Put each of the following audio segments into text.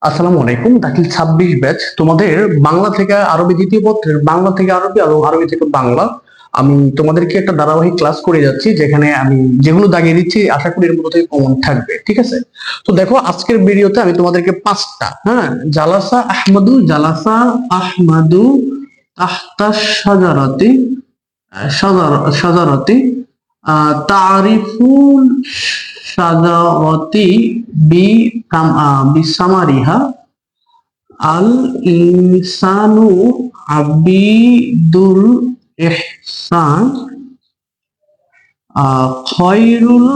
আসসালামু আলাইকুম, দাখিল ছাব্বিশ ব্যাচ। তোমাদের বাংলা থেকে আরবি, দ্বিতীয় পত্রের বাংলা থেকে আরবি এবং আরবি থেকে বাংলা। আমি তোমাদেরকে একটা ধারাবাহিক ক্লাস করে যাচ্ছি, যেখানে আমি যেগুলো দাগিয়ে দিচ্ছি, আশা করি এর মধ্যে থেকে কমন থাকবে, ঠিক আছে? তো দেখো, আজকের ভিডিওতে আমি তোমাদেরকে পাঁচটা হ্যাঁ? জালাসা আহমদু, জালাসা আহমাদু তাহতা সাজারাতি সাজার- সাজারাতি তারিফুল সাজাওয়াতি বি বিসামারিহা আল ইনসানু আবিদুল ইহসান খয়রুল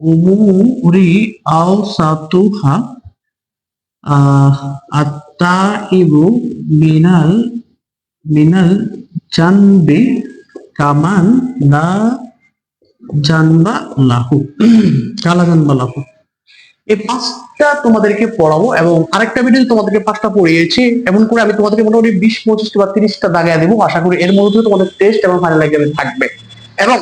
উমুরি আওসাতুহা আহ, আত্তাইবু মিনাল মিনাল জানবি কামান না জানবা লাহু কালা জানবা লাহু এই পাঁচটা তোমাদেরকে পড়াবো এবং আরেকটা ভিডিও তোমাদেরকে পাঁচটা পড়িয়েছি। এমন করে আমি তোমাদেরকে মোটামুটি বিশ পঁচিশটা বা তিরিশটা দাগায় দেবো। আশা করি এর মধ্যে তোমাদের টেস্ট এবং ফাইনাল এক্সামে থাকবে। এবং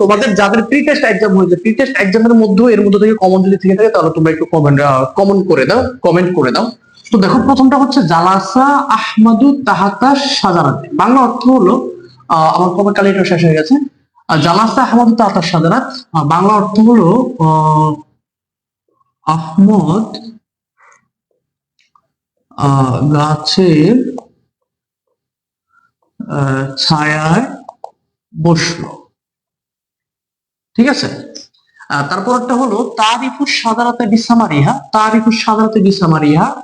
তোমাদের যাদের প্রি টেস্ট এক্সাম হয়েছে প্রি টেস্ট এক্সামের মধ্যেও এর মধ্যে থেকে কমন যদি থেকে থাকে, তাহলে তোমরা একটু কমেন্ট কমন করে দাও কমেন্ট করে দাও। তো দেখো, প্রথমটা হচ্ছে, জালাসা আহমাদু তাহাতা সাজারাতে। বাংলা অর্থ হলো আমার কমেন্ট কালিটা শেষ হয়ে গেছে। জালাসা আহমাদু সাজারাত আহ, বাংলা অর্থ হলো আহ, আহমদ আহ, গাছের ছায়ায় বসল। ঠিক আছে? তারপর একটা হলো তারিফু সাদারাতে বিসামারিহা তারিফু সাদারাতে বিসামারিহা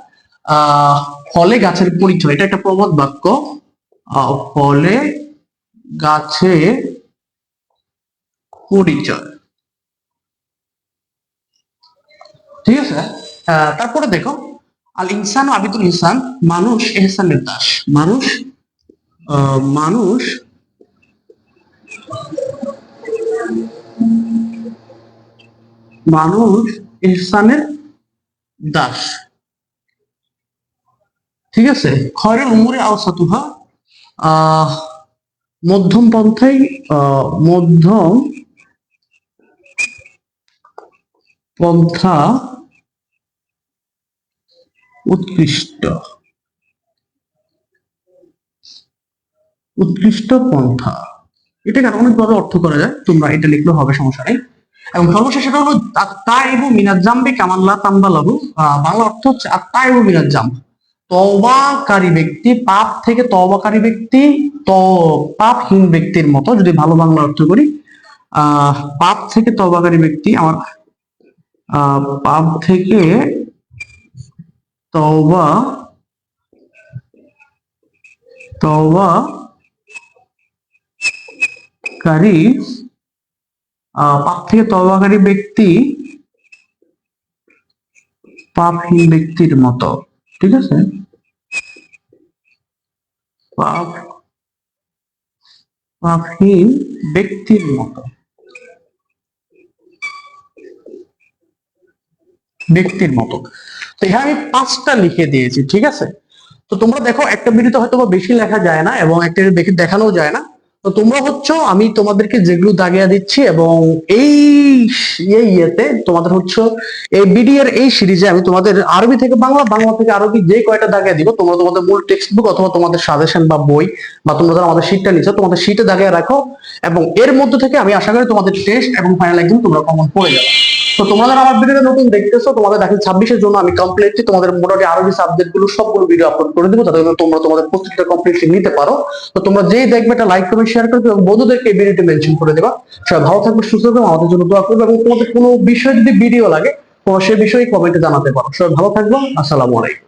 ফলে গাছের পরিচয়। এটা একটা প্রবাদ বাক্য। ফলে গাছের পরিচয় ঠিক আছে? তারপরে দেখো আল ইনসান আবিদুল ইনসান মানুষ এহসানের দাস। মানুষ মানুষ মানুষ ইহসানের দাস। ঠিক আছে? খয়রের উমরে আওসাতুহা আহ মধ্যম পন্থাই আহ, মধ্যম পন্থা উৎকৃষ্ট। উৎকৃষ্ট পন্থা। এটাকে অনেকভাবে অর্থ করা যায়, তোমরা এটা লিখলেও হবে, সমস্যা এবং হলো এবং কামাল্লা বাংলা অর্থ হচ্ছে আত্মা এবং মিনাজ জাম্ব তওবাকারী ব্যক্তি, পাপ থেকে তওবাকারী ব্যক্তি, তো, পাপহীন ব্যক্তির মতো। যদি ভালো বাংলা অর্থ করি, আহ, পাপ থেকে তওবাকারী ব্যক্তি, আমার পাপ থেকে তওবা তওবা কারী পাপ থেকে তওবাকারী ব্যক্তি পাপহীন ব্যক্তির মতো, ঠিক আছে? পাপ, পাপহীন ব্যক্তির মতো। ব্যক্তির মতো। তো এখানে আমি পাঁচটা লিখে দিয়েছি, ঠিক আছে? তো তোমরা দেখো, একটা ভিডিওতে হয়তো বেশি লেখা যায় না এবং একটা দেখে দেখানো যায় না। তো তোমরা হচ্ছে, আমি তোমাদেরকে যেগুলো দাগিয়ে দিচ্ছি এবং এই ইয়েতে তোমাদের হচ্ছে, এই বিডিএর এই সিরিজে আমি তোমাদের আরবি থেকে বাংলা বাংলা থেকে আরবি যে কয়টা দাগিয়ে দিব, তোমরা তোমাদের মূল টেক্সট বুক অথবা তোমাদের সাজেশন বা বই বা তোমরা যারা আমাদের শীটটা নিচ্ছ তোমাদের শীটে দাগিয়ে রাখো এবং এর মধ্যে থেকে আমি আশা করি তোমাদের টেস্ট এবং ফাইনাল একদিন তোমরা কমন পড়ে যাবে। তো তোমরা যারা আমার ভিডিওটা নতুন দেখতেছো, তোমাদের দাখিল ছাব্বিশের জন্য আমি কমপ্লিটলি তোমাদের মোটামুটি আরবি সাবজেক্টগুলো সবগুলো ভিডিও আপলোড করে দেবো করে তোমরা তোমাদের প্রস্তুতিটা কমপ্লিটলি নিতে পারো। তো তোমরা যেই দেখবে একটা লাইক করবে শেয়ার করবে এবং বন্ধুদেরকে ভিডিওটি মেনশন করে দেবা। সবাই ভালো থাকবে সুস্থ থাকবে আমাদের জন্য দোয়া করবে এবং তোমাদের কোনো বিষয় যদি ভিডিও লাগে, তোমার সে বিষয়ে কমেন্টে জানাতে পারো। সবাই ভালো থাকব আসসালামু আলাইকুম।